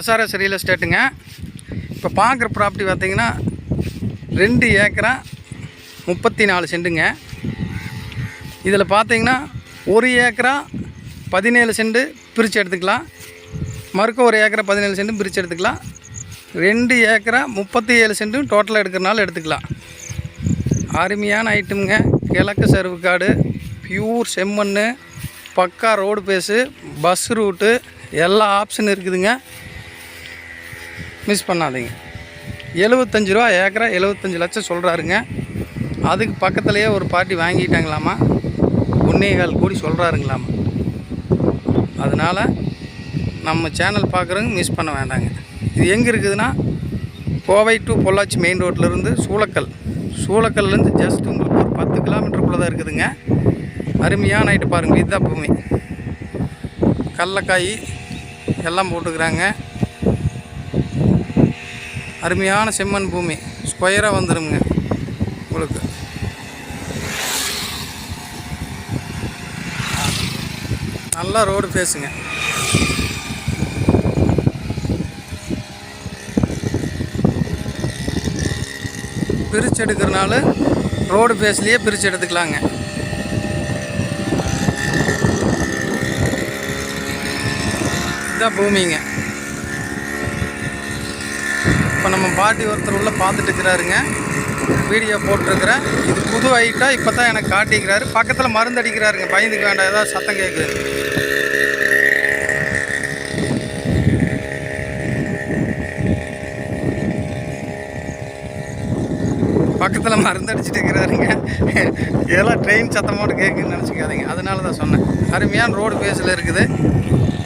SRS real எஸ்டேட்டுங்க இப்போ பார்க்குற property பார்த்திங்கன்னா ரெண்டு ஏக்கரா முப்பத்தி நாலு சென்ட்டுங்க இதில் பார்த்திங்கன்னா ஒரு ஏக்கரா பதினேழு சென்ட்டு பிரித்து எடுத்துக்கலாம். மறுக்க ஒரு ஏக்கரா பதினேழு சென்ட்டும் பிரித்து எடுத்துக்கலாம். ரெண்டு ஏக்கரா முப்பத்தி ஏழு சென்ட்டும் டோட்டலாக எடுக்கிறனால எடுத்துக்கலாம். அருமையான ஐட்டமுங்க கிழக்கு சருவுக்காடு பியூர் செம்மண் பக்கா ரோடு பேஸு பஸ் ரூட்டு எல்லா ஆப்ஷன் இருக்குதுங்க. மிஸ் பண்ணாதீங்க. எழுபத்தஞ்சு ரூபா ஏக்கரா எழுபத்தஞ்சு லட்சம் சொல்கிறாருங்க அதுக்கு பக்கத்துலேயே ஒரு பார்ட்டி வாங்கிட்டாங்களாமா? ஒன்றே கால் கோடி சொல்கிறாருங்களாமா அதனால் நம்ம சேனல் பார்க்குறவங்க மிஸ் பண்ண வேண்டாங்க. இது எங்கே இருக்குதுன்னா கோவை டு பொள்ளாச்சி மெயின் ரோட்லேருந்து சூளக்கல் சூளக்கல்லேருந்து ஜஸ்ட் உங்களுக்கு ஒரு பத்து கிலோமீட்டருக்குள்ளே தான் இருக்குதுங்க. அருமையான நைட்டு பாருங்கள் இதுதான் பூமி. கடலக்காய் எல்லாம் போட்டுக்கிறாங்க. அருமையான செம்மண் பூமி. ஸ்கொயராக வந்துடுங்க உங்களுக்கு. நல்லா ரோடு பேசுங்க பிரித்து எடுக்கிறனால ரோடு பேஸ்லேயே பிரித்து எடுத்துக்கலாங்க. இதுதான் பூமிங்க. இப்போ நம்ம பாட்டி ஒருத்தர் உள்ள பார்த்துட்டு இருக்கிறாருங்க. வீடியோ போட்டிருக்கிறேன். இது புது ஐட்டா இப்போ தான் எனக்கு காட்டிக்கிறாரு. பக்கத்தில் மருந்து அடிக்கிறாருங்க. பயந்துக்க வேண்டாம். ஏதாவது சத்தம் கேட்குது. பக்கத்தில் மருந்து அடிச்சுட்டு இருக்கிறாருங்க. இதெல்லாம் ட்ரெயின் சத்தம் கேட்குன்னு நினச்சிக்காதீங்க. அதனால தான் சொன்னேன். அருமையான ரோடு பேஸில் இருக்குது.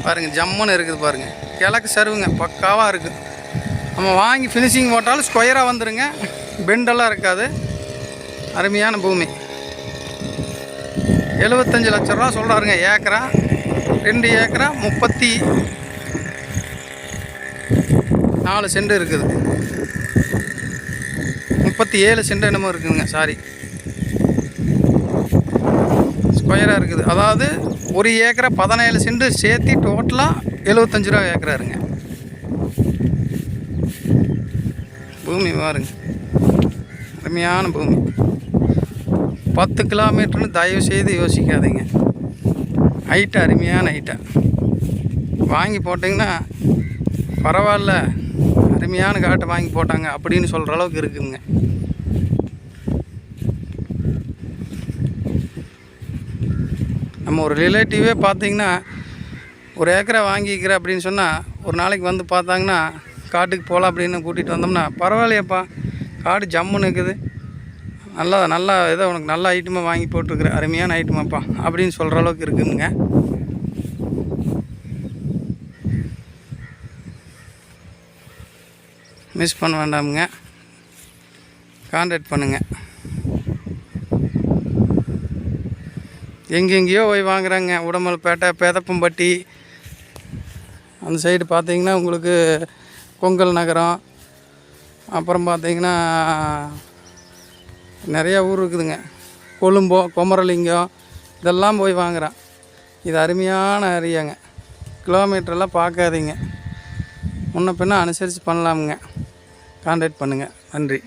பாருங்கள் ஜம்முன்னு இருக்குது பாருங்கள் கிழக்கு சருவுங்க பக்காவாக இருக்குது நம்ம வாங்கி ஃபினிஷிங் போட்டாலும் ஸ்கொயராக வந்துடுங்க பெண்டெல்லாம் இருக்காது. அருமையான பூமி. எழுபத்தஞ்சு லட்ச ரூபா சொல்கிறாருங்க ஏக்கரா. ரெண்டு ஏக்கரா முப்பத்தி நாலு சென்ட் இருக்குது. முப்பத்தி ஏழு சென்ட் என்னமோ இருக்குதுங்க சாரி ஸ்கொயராக இருக்குது. அதாவது ஒரு ஏக்கரா பதினேழு சென்ட் சேர்த்து டோட்டலாக எழுபத்தஞ்சு ரூபா ஏக்கராருங்க. பூமி பாருங்க. அருமையான பூமி. பத்து கிலோமீட்டர்னு தயவு செய்து யோசிக்காதீங்க. ஹைட்டு அருமையான ஹைட்டா வாங்கி போட்டிங்கன்னா பரவாயில்ல. அருமையான காட்டை வாங்கி போட்டாங்க அப்படின்னு சொல்கிற அளவுக்கு இருக்குதுங்க நம்ம ஒரு ரிலேட்டிவே பார்த்திங்கன்னா ஒரு ஏக்கரை வாங்கிக்கிற அப்படின்னு சொன்னால் ஒரு நாளைக்கு வந்து பார்த்தாங்கன்னா காட்டுக்கு போகலாம் அப்படின்னு கூட்டிகிட்டு வந்தோம்னா பரவாயில்லையப்பா காடு ஜம்முன்னு இருக்குது. நல்லா நல்லா ஏதோ உனக்கு நல்ல ஐட்டமாக வாங்கி போட்டிருக்குற அருமையான ஐட்டமாப்பா அப்படின்னு சொல்கிற அளவுக்கு இருக்குதுங்க மிஸ் பண்ண வேண்டாமுங்க. கான்டாக்ட் பண்ணுங்கள் எங்கெங்கேயோ போய் வாங்குறாங்க உடம்பல்பேட்டை பேதப்பம்பட்டி. அந்த சைடு பார்த்தீங்கன்னா உங்களுக்கு கொங்கல் நகரம் அப்புறம் பார்த்திங்கன்னா நிறையா ஊர் இருக்குதுங்க. கொழும்போ குமரலிங்கம் இதெல்லாம் போய் வாங்குறான். இது அருமையான ஏரியாங்க. கிலோமீட்டரெல்லாம் பார்க்காதீங்க. முன்ன பின்ன அனுசரித்து பண்ணலாமுங்க. கான்டாக்ட் பண்ணுங்கள் நன்றி.